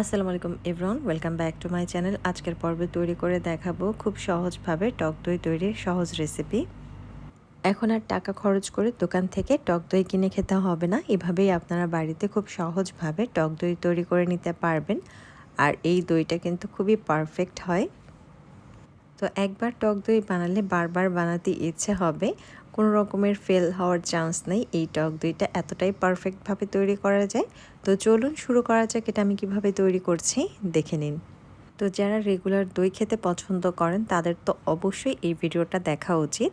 আসসালামু আলাইকুম everyone welcome back to my channel আজকের পর্বে তৈরি করে দেখাবো খুব সহজভাবে টক দই তৈরির সহজ রেসিপি এখন আর টাকা খরচ করে দোকান থেকে টক দই কিনে খেতে হবে না। এভাবেই আপনারা বাড়িতে খুব সহজভাবে টক দই তৈরি করে নিতে পারবেন। আর এই দইটা কিন্তু খুবই পারফেক্ট হয়। তো একবার টক দই বানালে বারবার বানাতে ইচ্ছে হবে। কোনো রকমের ফেল হওয়ার চান্স নেই। এই টক দইটা এতটাই পারফেক্টভাবে তৈরি করা যায়। তো চলুন শুরু করা যাক এটা আমি কীভাবে তৈরি করছি। দেখে নিন। তো যারা রেগুলার দই খেতে পছন্দ করেন, তাদের তো অবশ্যই এই ভিডিওটা দেখা উচিত।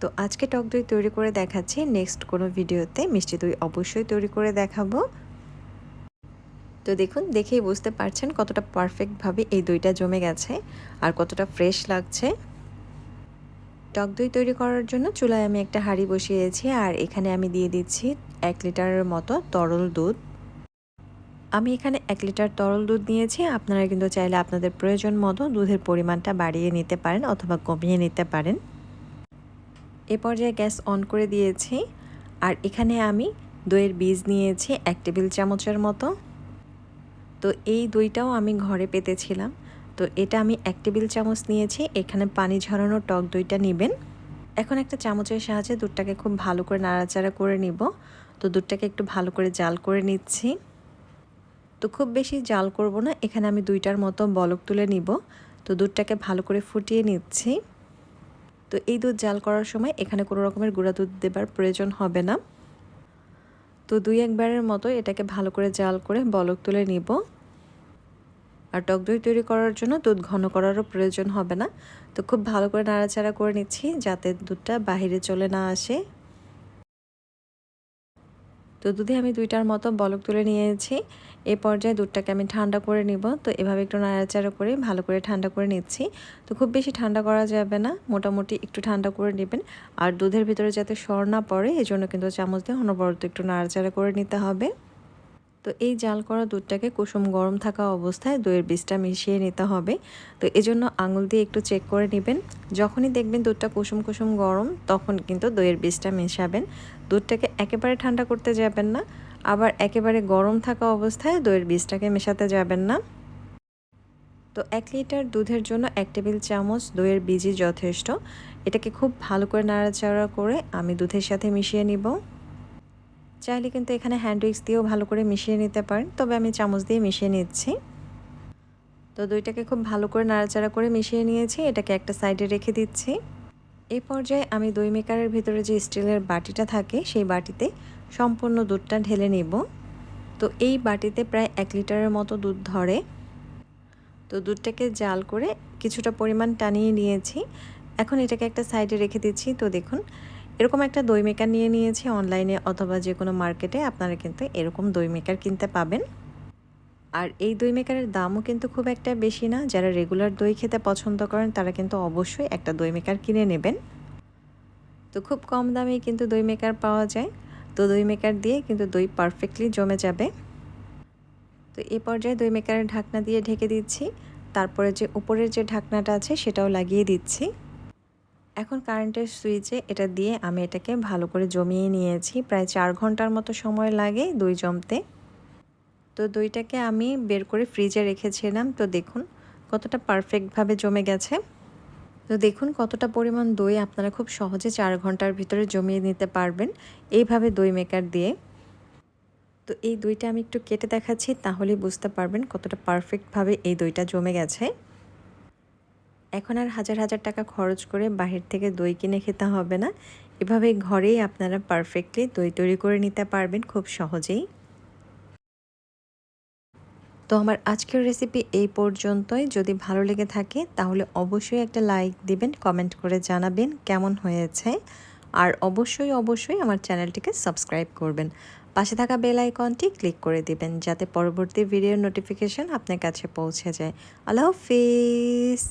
তো আজকে টক দই তৈরি করে দেখাচ্ছি। নেক্সট কোনো ভিডিওতে মিষ্টি দই অবশ্যই তৈরি করে দেখাবো। তো দেখুন, দেখেই বুঝতে পারছেন কতটা পারফেক্টভাবে এই দইটা জমে গেছে আর কতটা ফ্রেশ লাগছে। টক দই তৈরি করার জন্য চুলায় আমি একটা হাঁড়ি বসিয়েছি আর এখানে আমি দিয়ে দিচ্ছি এক লিটারের মতো তরল দুধ। আমি এখানে এক লিটার তরল দুধ নিয়েছি, আপনারা কিন্তু চাইলে আপনাদের প্রয়োজন মতো দুধের পরিমাণটা বাড়িয়ে নিতে পারেন অথবা কমিয়ে নিতে পারেন। এ পর্যায়ে গ্যাস অন করে দিয়েছি আর এখানে আমি দইয়ের বীজ নিয়েছি এক টেবিল চামচের মতো। তো এই দইটাও আমি ঘরে পেতেছিলাম। তো এটা আমি এক টেবিল চামচ নিয়েছি, এখানে পানি ঝরানো টক দইটা নেবেন। এখন একটা চামচের সাহায্যে দুধটাকে খুব ভালো করে নাড়াচাড়া করে নিব। তো দুধটাকে একটু ভালো করে জাল করে নিচ্ছি। তো খুব বেশি জাল করব না, এখানে আমি দুইটার মতো বলক তুলে নিব। তো দুধটাকে ভালো করে ফুটিয়ে নিচ্ছি। তো এই দুধ জাল করার সময় এখানে কোনো রকমের গুঁড়া দুধ দেবার প্রয়োজন হবে না। তো দুই একবারের মতো এটাকে ভালো করে জাল করে বলক তুলে নিব। আর টক দই তৈরি করার জন্য দুধ ঘন করারও প্রয়োজন হবে না। তো খুব ভালো করে নাড়াচাড়া করে নিচ্ছি যাতে দুধটা বাহিরে চলে না আসে। তো দুধে আমি দুইটার মতো বলক তুলে নিয়েছি। এ পর্যায়ে দুধটাকে আমি ঠান্ডা করে নিব। তো এভাবে একটু নাড়াচাড়া করে ভালো করে ঠান্ডা করে নিচ্ছি। তো খুব বেশি ঠান্ডা করা যাবে না, মোটামুটি একটু ঠান্ডা করে নেবেন। আর দুধের ভিতরে যাতে সর না পড়ে, এজন্য কিন্তু চামচ দিয়ে অনবরত একটু নাড়াচাড়া করে নিতে হবে। তো এই জাল করা দুধটাকে কুসুম গরম থাকা অবস্থায় দইয়ের বীজটা মিশিয়ে নিতে হবে। তো এজন্য আঙুল দিয়ে একটু চেক করে নেবেন। যখনই দেখবেন দুধটা কুসুম কুসুম গরম, তখন কিন্তু দইয়ের বীজটা মেশাবেন। দুধটাকে একেবারে ঠান্ডা করতে যাবেন না, আবার একেবারে গরম থাকা অবস্থায় দইয়ের বীজটাকে মেশাতে যাবেন না। তো এক লিটার দুধের জন্য এক টেবিল চামচ দইয়ের বীজই যথেষ্ট। এটাকে খুব ভালো করে নাড়াচাড়া করে আমি দুধের সাথে মিশিয়ে নিব। চাইলে কিন্তু এখানে হ্যান্ড উইক্স দিয়েও ভালো করে মিশিয়ে নিতে পারেন। তবে আমি চামচ দিয়ে মিশিয়ে নিচ্ছি। তো দইটাকে খুব ভালো করে নাড়াচাড়া করে মিশিয়ে নিয়েছি। এটাকে একটা সাইডে রেখে দিচ্ছি। এই পর্যায়ে আমি দই মেকারের ভিতরে যে স্টিলের বাটিটা থাকে, সেই বাটিতে সম্পূর্ণ দুধটা ঢেলে নেব। তো এই বাটিতে প্রায় এক লিটারের মতো দুধ ধরে। তো দুধটাকে জাল করে কিছুটা পরিমাণ টানিয়ে নিয়েছি। এখন এটাকে একটা সাইডে রেখে দিচ্ছি। তো দেখুন এরকম একটা দই মেকার নিয়ে নিয়েছি অনলাইনে অথবা যে কোনো মার্কেটে আপনারা কিন্তু এরকম দই মেকার কিনতে পাবেন। আর এই দই মেকারের দামও কিন্তু খুব একটা বেশি না। যারা রেগুলার দই খেতে পছন্দ করেন, তারা কিন্তু অবশ্যই একটা দই মেকার কিনে নেবেন। তো খুব কম দামেই কিন্তু দই মেকার পাওয়া যায়। তো দই মেকার দিয়ে কিন্তু দই পারফেক্টলি জমে যাবে। তো এ পর্যায়ে দই মেকারের ঢাকনা দিয়ে ঢেকে দিচ্ছি। তারপরে যে উপরের যে ঢাকনাটা আছে, সেটাও লাগিয়ে দিচ্ছি। এখন কারেন্টের সুইচে এটা দিয়ে আমি এটাকে ভালো করে জমিয়ে নিয়েছি। প্রায় চার ঘণ্টার মতো সময় লাগে দই জমতে। তো দইটাকে আমি বের করে ফ্রিজে রেখেছিলাম। তো দেখুন কতটা পারফেক্টভাবে জমে গেছে। তো দেখুন কতটা পরিমাণ দই আপনারা খুব সহজে চার ঘণ্টার ভিতরে জমিয়ে নিতে পারবেন এইভাবে দই মেকার দিয়ে। তো এই দইটা আমি একটু কেটে দেখাচ্ছি তাহলেই বুঝতে পারবেন কতটা পারফেক্টভাবে এই দইটা জমে গেছে। এখন আর হাজার হাজার টাকা খরচ করে বাহির থেকে দই কিনে খেতে হবে না। এভাবে ঘরেই আপনারা পারফেক্টলি দই তৈরি করে নিতে পারবেন খুব সহজেই। তো আমার আজকের রেসিপি এই পর্যন্তই। যদি ভালো লেগে থাকে তাহলে অবশ্যই একটা লাইক দিবেন কমেন্ট করে জানাবেন কেমন হয়েছে। আর অবশ্যই অবশ্যই আমার চ্যানেলটিকে সাবস্ক্রাইব করবেন। পাশে থাকা বেল আইকনটি ক্লিক করে দিবেন যাতে পরবর্তী ভিডিওর নোটিফিকেশন আপনার কাছে পৌঁছে যায়। আল্লাহ হাফিজ!